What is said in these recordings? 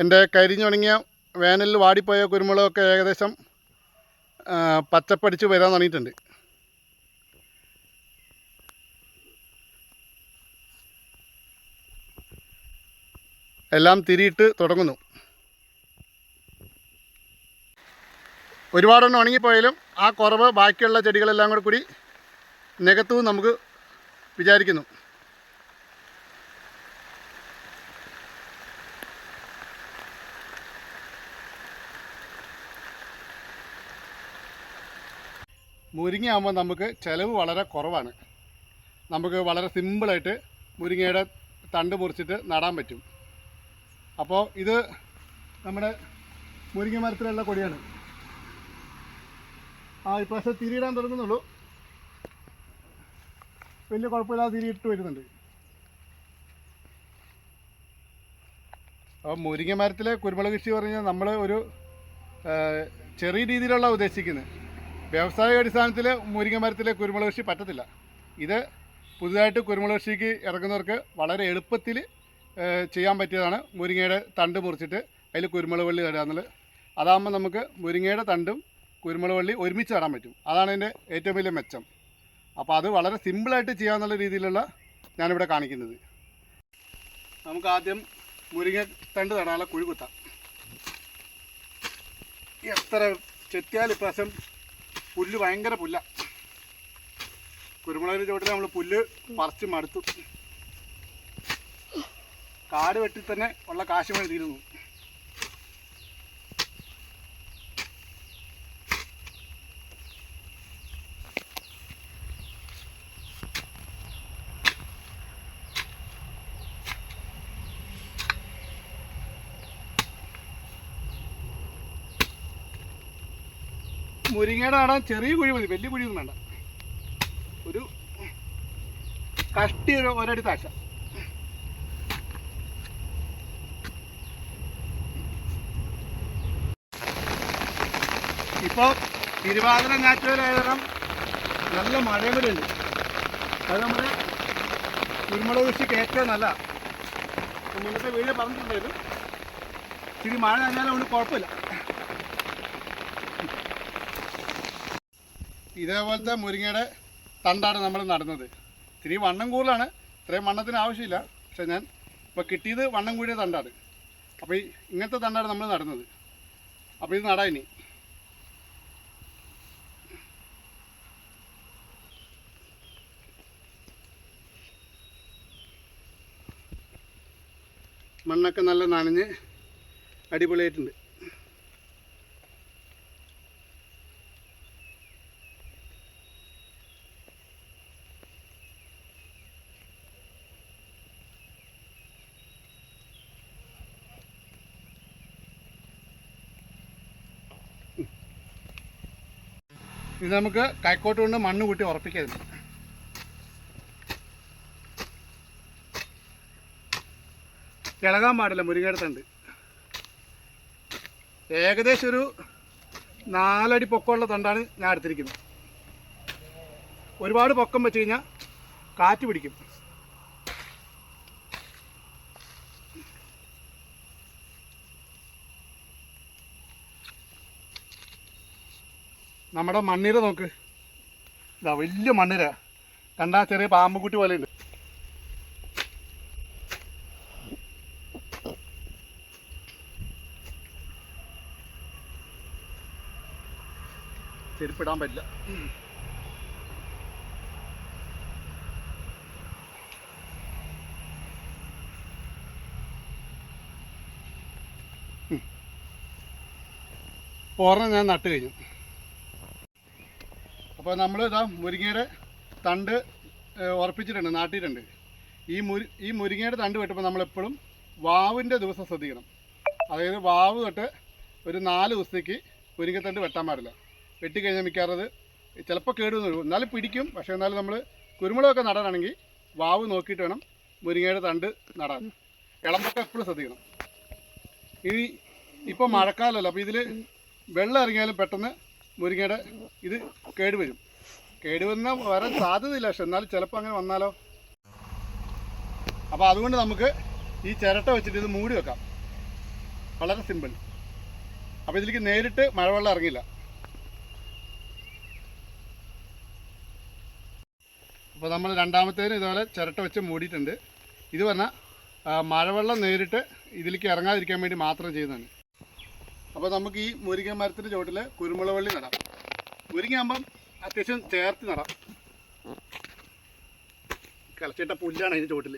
എന്റെ കരിഞ്ഞുണങ്ങിയ വേനലിൽ വാടിപ്പോയ കുരുമുളകൊക്കെ ഏകദേശം പച്ചപ്പടിച്ച് വരാൻ തുടങ്ങിയിട്ടുണ്ട്. എല്ലാം തിരിയിട്ട് തുടങ്ങുന്നു. ഒരുപാടൊന്നും ഉണങ്ങിപ്പോയാലും ആ കുറവ് ബാക്കിയുള്ള ചെടികളെല്ലാം കൂടെ കൂടി നികത്തും നമുക്ക് വിചാരിക്കുന്നു. മുരിങ്ങയാകുമ്പോൾ നമുക്ക് ചിലവ് വളരെ കുറവാണ്. നമുക്ക് വളരെ സിമ്പിളായിട്ട് മുരിങ്ങയുടെ തണ്ട് മുറിച്ചിട്ട് നടാൻ പറ്റും. അപ്പോൾ ഇത് നമ്മുടെ മുരിങ്ങ മരത്തിലുള്ള കൊടിയാണ്. ആ ഇപ്രാവശ്യം തിരിയിടാൻ തുടങ്ങുന്നുള്ളൂ. വലിയ കുഴപ്പമില്ലാതെ തിരിയിട്ട് വരുന്നുണ്ട്. അപ്പോൾ മുരിങ്ങ മരത്തിലെ കുരുമുളക് കൃഷി പറഞ്ഞാൽ നമ്മൾ ഒരു ചെറിയ രീതിയിലുള്ള ഉദ്ദേശിക്കുന്നത് വ്യാവസായിക അടിസ്ഥാനത്തിൽ മുരിങ്ങ മരത്തിലെ കുരുമുളക് കൃഷി പറ്റത്തില്ല. ഇത് പുതുതായിട്ട് കുരുമുളക് കൃഷിക്ക് ഇറങ്ങുന്നവർക്ക് വളരെ എളുപ്പത്തിൽ ചെയ്യാൻ പറ്റിയതാണ്. മുരിങ്ങയുടെ തണ്ട് മുറിച്ചിട്ട് അതിൽ കുരുമുളക് വള്ളി നടുക എന്നുള്ളത്. അതാകുമ്പോൾ നമുക്ക് മുരിങ്ങയുടെ തണ്ടും കുരുമുളക് വള്ളി ഒരുമിച്ച് നടാൻ പറ്റും. അതാണ് അതിന്റെ ഏറ്റവും വലിയ മെച്ചം. അപ്പോൾ അത് വളരെ സിമ്പിളായിട്ട് ചെയ്യാമെന്നുള്ള രീതിയിലുള്ള ഞാനിവിടെ കാണിക്കുന്നത്. നമുക്ക് ആദ്യം മുരിങ്ങ തണ്ട് നടാനുള്ള കുഴി കുത്താം എത്ര ചെത്തിയാൽ ഇപ്രാവശ്യം പുല്ല് ഭയങ്കര പുല്ല. കുരുമുളകിന് ചുവട്ടിൽ നമ്മൾ പുല്ല് പറിച്ച് മടുത്തു. കാട് വെട്ടി തന്നെ ഉള്ള കാശ് വഴി മുരിങ്ങയുടെ നടാൻ ചെറിയ കുഴി മതി വലിയ കുഴിയൊന്നും വേണ്ട. ഒരു കഷ്ടി ഒരു ഒരടി താഴ്ച. ഇപ്പോൾ തിരുവാതിര നാച്ചുറൽ ആയതരം നല്ല മഴയും കൂടെ ഉണ്ട്. അത് നമ്മുടെ കുരുമുളക് കൃഷിക്ക് ഏറ്റവും നല്ല. മുന്നത്തെ വീട് പറഞ്ഞിട്ടുണ്ടായിരുന്നു. ഇച്ചിരി മഴ നനഞ്ഞാലും അതുകൊണ്ട് കുഴപ്പമില്ല. ഇതേപോലത്തെ മുരിങ്ങയുടെ തണ്ടാണ് നമ്മൾ നടുന്നത്. ഇത്തിരി വണ്ണം കൂടുതലാണ്. ഇത്രയും വണ്ണത്തിന് ആവശ്യമില്ല. പക്ഷെ ഞാൻ ഇപ്പോൾ കിട്ടിയത് വണ്ണം കൂടിയ തണ്ടാണ്. അപ്പോൾ ഈ ഇങ്ങനത്തെ തണ്ടാണ് നമ്മൾ നടുന്നത്. അപ്പോൾ ഇത് നടാം ഇനി. മണ്ണൊക്കെ നല്ല നനഞ്ഞ് അടിപൊളിയായിട്ടുണ്ട്. ഇത് നമുക്ക് കൈക്കോട്ട് കൊണ്ട് മണ്ണ് കൂട്ടി ഉറപ്പിക്കരുത്. ഇളകാൻ പാടില്ല മുരിങ്ങടുത്തുണ്ട് ഏകദേശം ഒരു നാലടി പൊക്കമുള്ള തണ്ടാണ് ഞാൻ എടുത്തിരിക്കുന്നത്. ഒരുപാട് പൊക്കം വെച്ച് കഴിഞ്ഞാൽ കാറ്റ് പിടിക്കും. നമ്മുടെ മണ്ണിര നോക്ക്. ഇതാ വലിയ മണ്ണിര. കണ്ടാ ചെറിയ പാമ്പുകുട്ടി പോലെ ഉണ്ട് ചെരുപ്പിടാൻ പറ്റില്ല. ഓർമ്മ ഞാൻ നട്ട് കഴിഞ്ഞു. അപ്പോൾ നമ്മൾ ഇതാ മുരിങ്ങയുടെ തണ്ട് ഉറപ്പിച്ചിട്ടുണ്ട് നാട്ടിയിട്ടുണ്ട്. ഈ മുരി ഈ മുരിങ്ങയുടെ തണ്ട് വെട്ടുമ്പോൾ നമ്മളെപ്പോഴും വാവിന്റെ ദിവസം ശ്രദ്ധിക്കണം. അതായത് വാവ് തൊട്ട് ഒരു നാല് ദിവസത്തേക്ക് മുരിങ്ങത്തണ്ട് വെട്ടാൻ പാടില്ല. വെട്ടിക്കഴിഞ്ഞാൽ മിക്കാറത് ചിലപ്പോൾ കേടുവന്നു എന്നാലും പിടിക്കും. പക്ഷേ എന്നാലും നമ്മൾ കുരുമുളകൊക്കെ നടാനാണെങ്കിൽ വാവ് നോക്കിയിട്ട് വേണം മുരിങ്ങയുടെ തണ്ട് നടാൻ. ഇളമ്പൊക്കെ എപ്പോഴും ശ്രദ്ധിക്കണം. ഇനി ഇപ്പോൾ മഴക്കാലമല്ല അപ്പോൾ ഇതിൽ വെള്ളം ഇറങ്ങിയാലും പെട്ടെന്ന് മുരിങ്ങയുടെ ഇത് കേടുവരും കേടുവന്ന വരാൻ സാധ്യതയില്ല. പക്ഷെ എന്നാലും ചിലപ്പോൾ അങ്ങനെ വന്നാലോ? അപ്പോൾ അതുകൊണ്ട് നമുക്ക് ഈ ചിരട്ട വെച്ചിട്ട് ഇത് മൂടി വെക്കാം. വളരെ സിമ്പിൾ. അപ്പോൾ ഇതിലേക്ക് നേരിട്ട് മഴവെള്ളം ഇറങ്ങില്ല അപ്പോൾ നമ്മൾ രണ്ടാമത്തേന് ഇതുപോലെ ചിരട്ട വെച്ച് മൂടിയിട്ടുണ്ട്. ഇത് പറഞ്ഞാൽ മഴവെള്ളം നേരിട്ട് ഇതിലേക്ക് ഇറങ്ങാതിരിക്കാൻ വേണ്ടി മാത്രം ചെയ്യുന്നതാണ്. അപ്പോൾ നമുക്ക് ഈ മുരിങ്ങ മരത്തിന്റെ ചുവട്ടിൽ കുരുമുളക് വള്ളി നടാം. മുരിങ്ങയാകുമ്പം അത്യാവശ്യം ചേർത്ത് നടാം. കിളച്ചിട്ട പുല്ലാണ് അതിന്റെ ചുവട്ടിൽ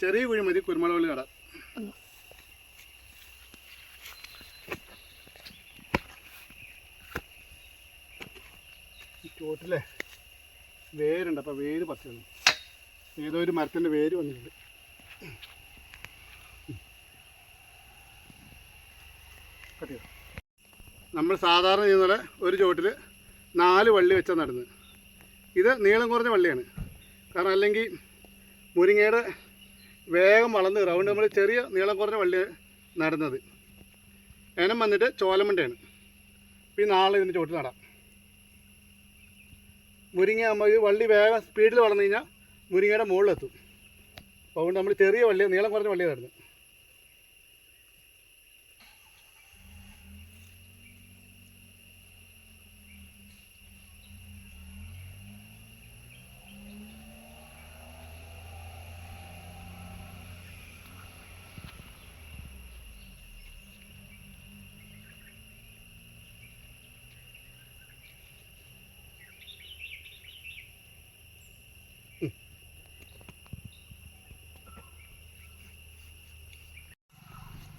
ചെറിയ കുഴി മതി കുരുമുളക് വള്ളി നടാം ചുവട്ടിലെ വേരുണ്ട് അപ്പോൾ വേര് പറിച്ചു ഏതോ ഒരു മരത്തിന്റെ പേര് വന്നിട്ടുണ്ട്. കട്ടിയോ നമ്മൾ സാധാരണ ചെയ്യുന്ന ഒരു ചുവട്ടിൽ നാല് വള്ളി വെച്ചാൽ നടുന്നത്. ഇത് നീളം കുറഞ്ഞ വള്ളിയാണ്. കാരണം അല്ലെങ്കിൽ മുരിങ്ങയുടെ വേഗം വളർന്ന് റൗണ്ട് നമ്മൾ ചെറിയ നീളം കുറഞ്ഞ വള്ളി നടുന്നത്. ഇനം വന്നിട്ട് ചോലമണ്ടയാണ്. ഈ നാളെ ഇതിന്റെ ചുവട്ടിൽ നടാം. മുരിങ്ങ നമ്മൾ വള്ളി വേഗം സ്പീഡിൽ വളർന്നു കഴിഞ്ഞാൽ മുരിങ്ങയുടെ മുകളിലെത്തും. അപ്പോൾ അതുകൊണ്ട് നമ്മൾ ചെറിയ വള്ളി നീളം കുറഞ്ഞ വള്ളി നടുന്നത്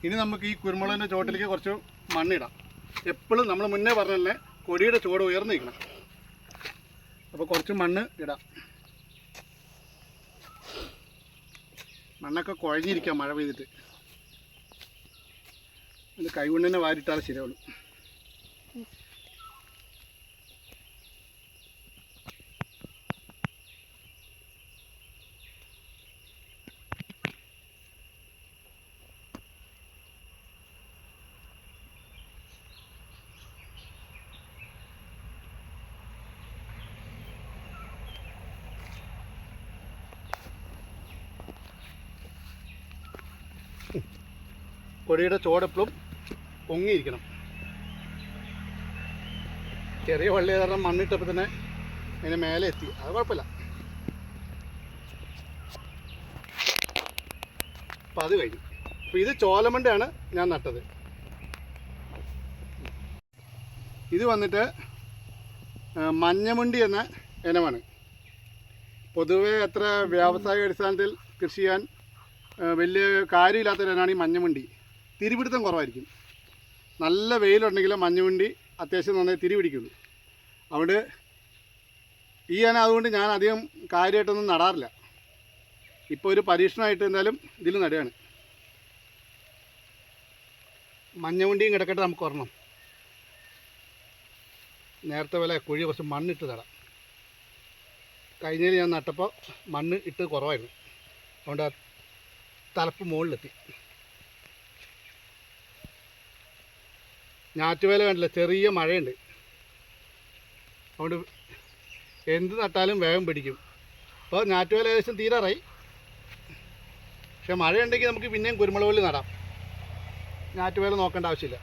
ഇനി നമുക്ക് ഈ കുരുമുളകിന്റെ ചുവട്ടിലേക്ക് കുറച്ച് മണ്ണിടാം. എപ്പോഴും നമ്മൾ മുന്നേ പറഞ്ഞല്ലേ കൊടിയുടെ ചുവട് ഉയർന്നു നിൽക്കണം അപ്പോൾ കുറച്ച് മണ്ണ് ഇടാം. മണ്ണൊക്കെ കുഴഞ്ഞിരിക്കാം മഴ പെയ്തിട്ട്. ഇത് കൈകൊണ്ടുതന്നെ വാരിട്ടാൽ ശരിയാവുള്ളൂ. കൊടിയുടെ ചുവടെപ്പോഴും പൊങ്ങിയിരിക്കണം. ചെറിയ വള്ളി കാരണം മണ്ണിട്ടപ്പോൾ തന്നെ അതിന് മേലെ എത്തി. അത് കുഴപ്പമില്ല. അപ്പം അത് കഴിഞ്ഞു. അപ്പം ഇത് ചോലമണ്ടയാണ് ഞാൻ നട്ടത്. ഇത് വന്നിട്ട് മഞ്ഞമുണ്ടി എന്ന ഇനമാണ്. പൊതുവേ അത്ര വ്യാവസായിക അടിസ്ഥാനത്തിൽ കൃഷി ചെയ്യാൻ വലിയ കാര്യമില്ലാത്തവരാണ് ഈ മഞ്ഞമുണ്ടി. തിരിപിടുത്തം കുറവായിരിക്കും. നല്ല വെയിലുണ്ടെങ്കിൽ മഞ്ഞമുണ്ടി അത്യാവശ്യം നന്നായി തിരി പിടിക്കുള്ളൂ അതുകൊണ്ട് ഈ ഇന അതുകൊണ്ട് ഞാൻ അധികം കാര്യമായിട്ടൊന്നും നടാറില്ല. ഇപ്പോൾ ഒരു പരീക്ഷണമായിട്ട് എന്തായാലും ഇതിൽ നടുകയാണ്. മഞ്ഞമുണ്ടിയും കിടക്കട്ടെ നമുക്ക് ഒരെണ്ണം. നേരത്തെ പോലെ കുഴി കുറച്ച് മണ്ണിട്ട് നടാം. കഴിഞ്ഞതിൽ ഞാൻ നട്ടപ്പോൾ മണ്ണ് ഇട്ട് കുറവായിരുന്നു. അതുകൊണ്ട് തലപ്പ് മുകളിലെത്തി. ഞാറ്റുവേല കണ്ടില്ല? ചെറിയ മഴയുണ്ട്. അതുകൊണ്ട് എന്ത് നട്ടാലും വേഗം പിടിക്കും. അപ്പോൾ ഞാറ്റുവേല ഏകദേശം തീരാറായി. പക്ഷെ മഴയുണ്ടെങ്കിൽ നമുക്ക് പിന്നെയും കുരുമുളക് വള്ളി നടാം. ഞാറ്റുവേല നോക്കേണ്ട ആവശ്യമില്ല.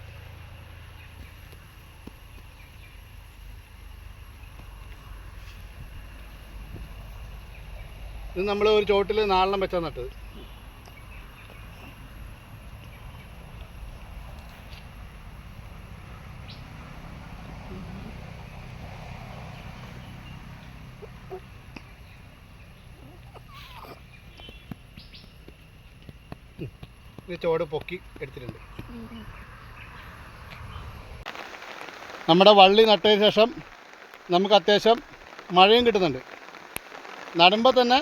ഇത് നമ്മൾ ഒരു ചോട്ടിൽ നാലെണ്ണം വെച്ചാൽ നട്ടത്. ചോട് പൊക്കി എടുത്തിട്ടുണ്ട്. നമ്മുടെ വള്ളി നട്ടതിന് ശേഷം നമുക്ക് അത്യാവശ്യം മഴയും കിട്ടുന്നുണ്ട്. നടുമ്പോൾ തന്നെ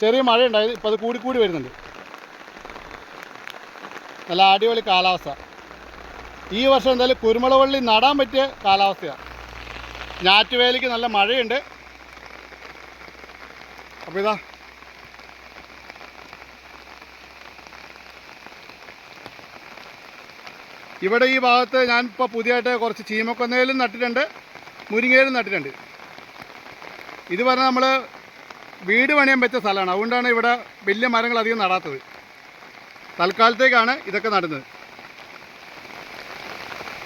ചെറിയ മഴ ഉണ്ടായത് ഇപ്പോൾ അത് കൂടി കൂടി വരുന്നുണ്ട്. നല്ല അടിപൊളി കാലാവസ്ഥ. ഈ വർഷം എന്തായാലും കുരുമുളക് വള്ളി നടാൻ പറ്റിയ കാലാവസ്ഥയാണ് ഞാറ്റുവേലിക്ക് നല്ല മഴയുണ്ട്. അപ്പോൾ ഇതാ ഇവിടെ ഈ ഭാഗത്ത് ഞാൻ ഇപ്പോൾ പുതിയതായിട്ട് കുറച്ച് ചീമക്കൊന്നയിലും നട്ടിട്ടുണ്ട് മുരിങ്ങയിലും നട്ടിട്ടുണ്ട്. ഇത് പറഞ്ഞാൽ നമ്മൾ വീട് പണിയാൻ പറ്റിയ സ്ഥലമാണ്. അതുകൊണ്ടാണ് ഇവിടെ വലിയ മരങ്ങൾ അധികം നടാത്തത്. തൽക്കാലത്തേക്കാണ് ഇതൊക്കെ നടുന്നത്.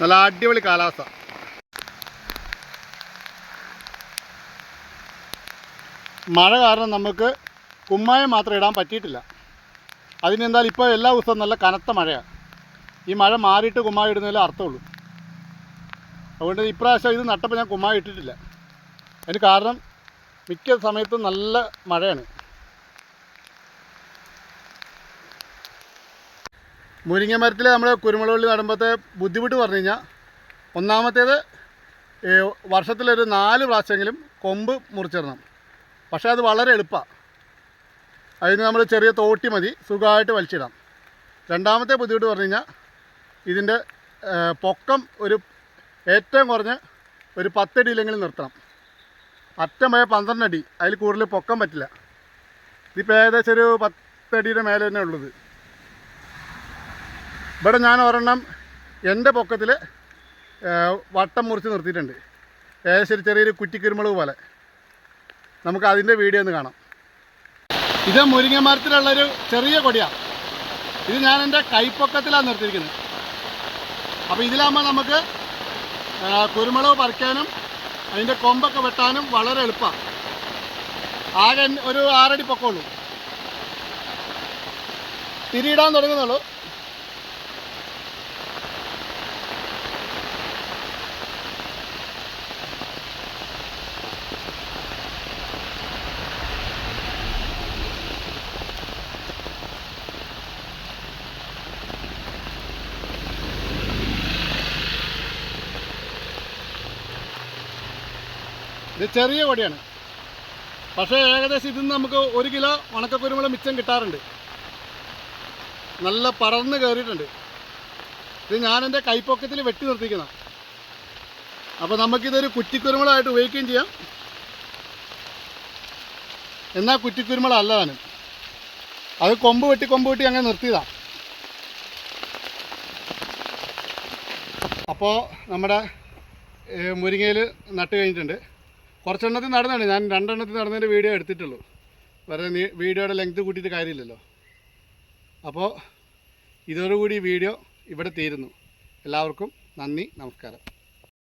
നല്ല അടിപൊളി കാലാവസ്ഥ. മഴ കാരണം നമുക്ക് കുമ്മായം മാത്രം ഇടാൻ പറ്റിയിട്ടില്ല. അതിനെന്തായാലും ഇപ്പോൾ എല്ലാ ദിവസവും നല്ല കനത്ത മഴയാണ് ഈ മഴ മാറിയിട്ട് കുമ്മായി ഇടുന്നതിൽ അർത്ഥമുള്ളൂ. അതുകൊണ്ട് ഇപ്രാവശ്യം ഇത് നട്ടപ്പോൾ ഞാൻ കുമ്മായി ഇട്ടിട്ടില്ല. അതിന് കാരണം മിക്ക സമയത്തും നല്ല മഴയാണ്. മുരിങ്ങ മരത്തിൽ നമ്മൾ കുരുമുളക് നടുമ്പോഴത്തെ ബുദ്ധിമുട്ട് പറഞ്ഞു കഴിഞ്ഞാൽ ഒന്നാമത്തേത് വർഷത്തിലൊരു നാല് പ്രാവശ്യമെങ്കിലും കൊമ്പ് മുറിച്ചിടണം. പക്ഷേ അത് വളരെ എളുപ്പമാണ് അതിന് നമ്മൾ ചെറിയ തോട്ടി മതി സുഖമായിട്ട് വലിച്ചിടാം. രണ്ടാമത്തെ ബുദ്ധിമുട്ട് പറഞ്ഞു കഴിഞ്ഞാൽ ഇതിന്റെ പൊക്കം ഒരു ഏറ്റവും കുറഞ്ഞ് ഒരു പത്തടിയിലെങ്കിലും നിർത്തണം. അറ്റം പോയ പന്ത്രണ്ട് അടി അതിൽ കൂടുതൽ പൊക്കം പറ്റില്ല. ഇതിപ്പോൾ ഏകദേശം ഒരു പത്തടിയുടെ മേലെ തന്നെ ഉള്ളത്. ഇവിടെ ഞാൻ ഒരെണ്ണം എന്റെ പൊക്കത്തിൽ വട്ടം മുറിച്ച് നിർത്തിയിട്ടുണ്ട്. ഏകദേശം ഒരു ചെറിയൊരു കുറ്റിക്കുരുമുളക് പോലെ. നമുക്ക് അതിന്റെ വീഡിയോ ഒന്ന് കാണാം. ഇത് മുരിങ്ങ മരത്തിലുള്ളൊരു ചെറിയ കൊടിയാണ് ഇത് ഞാൻ എന്റെ കൈപ്പൊക്കത്തിലാണ് നിർത്തിയിരിക്കുന്നത്. അപ്പോൾ ഇതിലാകുമ്പോൾ നമുക്ക് കുരുമുളക് പറിക്കാനും അതിന്റെ കൊമ്പൊക്കെ വെട്ടാനും വളരെ എളുപ്പമാണ് ആകെ ഒരു ആറടി പൊക്കമുള്ളൂ. തിരിയിടാൻ തുടങ്ങുന്നുള്ളൂ. ഇത് ചെറിയ കൊടിയാണ് പക്ഷേ ഏകദേശം ഇതിൽ നമുക്ക് ഒരു കിലോ ഉണക്കക്കുരുമുളക് മിച്ചം കിട്ടാറുണ്ട്. നല്ല പടർന്ന് കയറിയിട്ടുണ്ട്. ഇത് ഞാനെന്റെ കൈപ്പൊക്കത്തിൽ വെട്ടി നിർത്തിക്കുന്ന. അപ്പോൾ നമുക്കിതൊരു കുറ്റിക്കുരുമുളകായിട്ട് ഉപയോഗിക്കുകയും ചെയ്യാം. എന്നാൽ കുറ്റിക്കുരുമുളക് അല്ലതാണ് അത് കൊമ്പ് വെട്ടി കൊമ്പ് വെട്ടി അങ്ങനെ നിർത്തിയതാണ് അപ്പോൾ നമ്മുടെ മുരിങ്ങയിൽ നട്ട് കഴിഞ്ഞിട്ടുണ്ട്. കുറച്ചെണ്ണത്തിൽ നടന്നുണ്ട് ഞാൻ രണ്ടെണ്ണത്തിൽ നടന്നതിന്റെ വീഡിയോ എടുത്തിട്ടുള്ളൂ. വേറെ നീ വീഡിയോയുടെ ലെങ്ത് കൂട്ടിയിട്ട് കാര്യമില്ലല്ലോ. അപ്പോൾ ഇതോടുകൂടി വീഡിയോ ഇവിടെ തീരുന്നു. എല്ലാവർക്കും നന്ദി നമസ്കാരം.